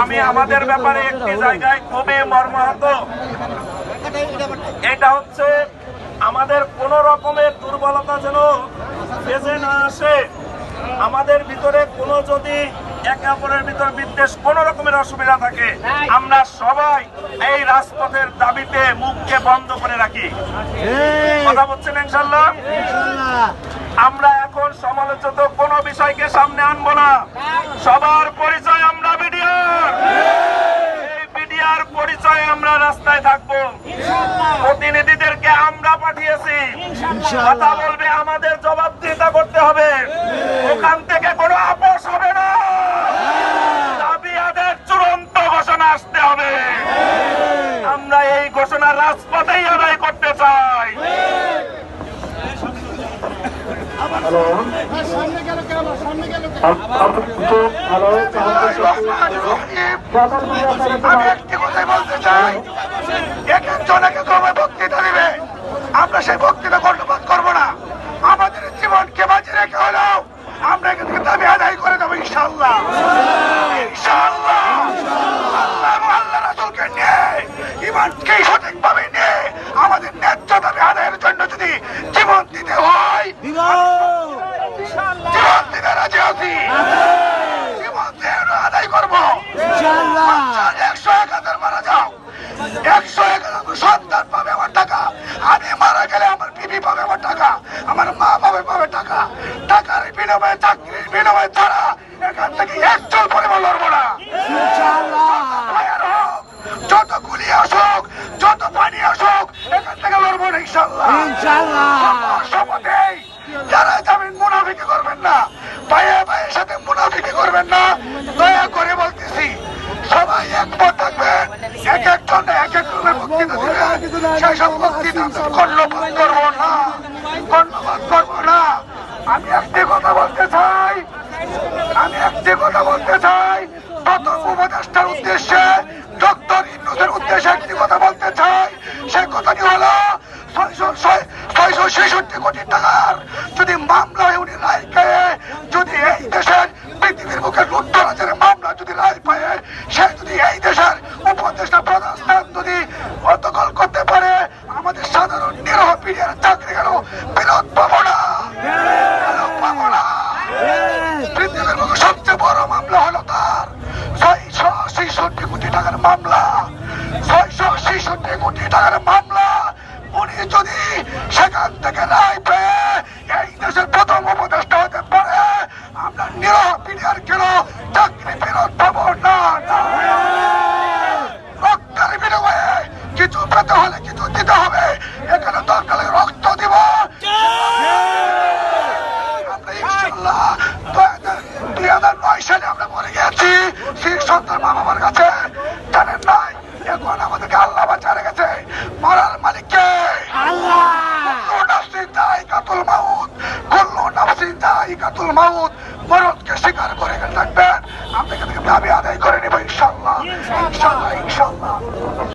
আমি আমাদের ব্যাপারে একটি জায়গায় খুবই মর্মাহত। এটা হচ্ছে আমাদের কোন রকমের দুর্বলতা যেন বেজে না আসে। আমাদের ভিতরে কোনো যদি একে অপরের ভিতর বিদ্বেষ কোন রকমের অসুবিধা থাকে আমরা সবাই এই রাজপথের দাবিতে মুখকে বন্ধ করে রাখি। কথা বলছেন ইনশাল্লাহ আমরা এখন সমালোচিত কোন বিষয়কে সামনে আনব না। সবার পরিচয় আমরা বিডিআর এই বিডিআর পরিচয়ে আমরা রাস্তায় থাকব প্রতিনিধিদেরকে আমরা পাঠিয়েছি। কথা বলবে আমাদের জবাবদিহিতা করতে হবে। ওখান থেকে কোনো আপোষ হবে না। দাবি আদের চূড়ান্ত ঘোষণা আসতে হবে। আমরা এই ঘোষণা রাজপথেই আদায় করতে চাই। আমি একটি কথাই বলতে চাই। এক একজন এক রকমের বক্তৃতা দিবে। আমরা সেই বক্তৃতা কর্ণপাত করব না। আমাদের জীবনকে বাঁচিয়ে রেখে হলেও আমরা এখান থেকে দাবি আদায় করে দেবো ইনশাল্লাহ ইনশাল্লাহ আল্লাহ এবং আল্লাহ রাসূলকে নিয়ে ইমানকে সঠিকভাবে নিয়ে আমাদের ন্যায্য দাবি আদায়ের জন্য যদি জীবন দিতে হয় জীবন দিতে রাজি আছি। জীবন দিয়ে আদায় করব। একশো একশো এক হাজার সন্তান পাবে আমার টাকা। আমি মারা গেলে আমার বিবি পাবে আমার টাকা আমার মা পাবে পাবে টাকা। টাকার বিনিময়ে চাকরির বিনিময়ে তারা এখান থেকে একচল পরিমাণ লড়বো না। যত গুলি আসুক যত পানি আসুক এখান থেকে লড়বো না ইনশাল্লাহ যারা যাবেন মুনাফিকে করবেন না। ভাইয়ে ভাইয়ের সাথে মুনাফিকে করবেন না। দয়া করে বলতেছি সবাই একমত থাকবেন আমি একটি কথা বলতে চাই। আমি একটি কথা বলতে চাই। প্রথম উপদেষ্টার উদ্দেশ্যে ডক্টর ইন্নুদের উদ্দেশ্যে একটি কথা বলতে চাই। সেই কথাটি হলো, ছয়শো ছয়- ছয়শো ছেষট্টি কোটি টাকার যদি মামলা হয় উনি রায় যদি এই দেশের পৃথিবীর বুকে লুটতরাজের মামলা যদি রায় পায় সে যদি এই দেশের উপদেষ্টা প্রধান স্থান যদি অতকল করতে পারে, আমাদের সাধারণ নিরহ পিড়িয়ার চাকরি গেল বিরোধ পাবো না সবচেয়ে বড় মামলা হলো তার। কোটি মামলা। কোটি টাকার মামলা। উনি যদি সেখান থেকে রায় পেয়ে এই দেশের প্রথম উপদেষ্টা হতে পারে আমরা নিরহ পিড়িয়ার কেন চাকরি ফেরত পাবো না না। রক্তের বিনিময়ে কিছু পেতে হলে কিছু দিতে হবে এখানে দরকার হলে রক্ত দিব আমরা ইনশাল্লাহ দুই হাজার নয় সালে আমরা গেছি শিখ সন্তান মা বাবার কাছে জানেন নাই এখন আমাদেরকে আল্লাহ বাঁচা রেখেছে মরার মালিককে মরণকে স্বীকার করে থাকবেন। থেকে দাবি আদায় করে নেব ইনশাল্লাহ ইনশাল্লাহ।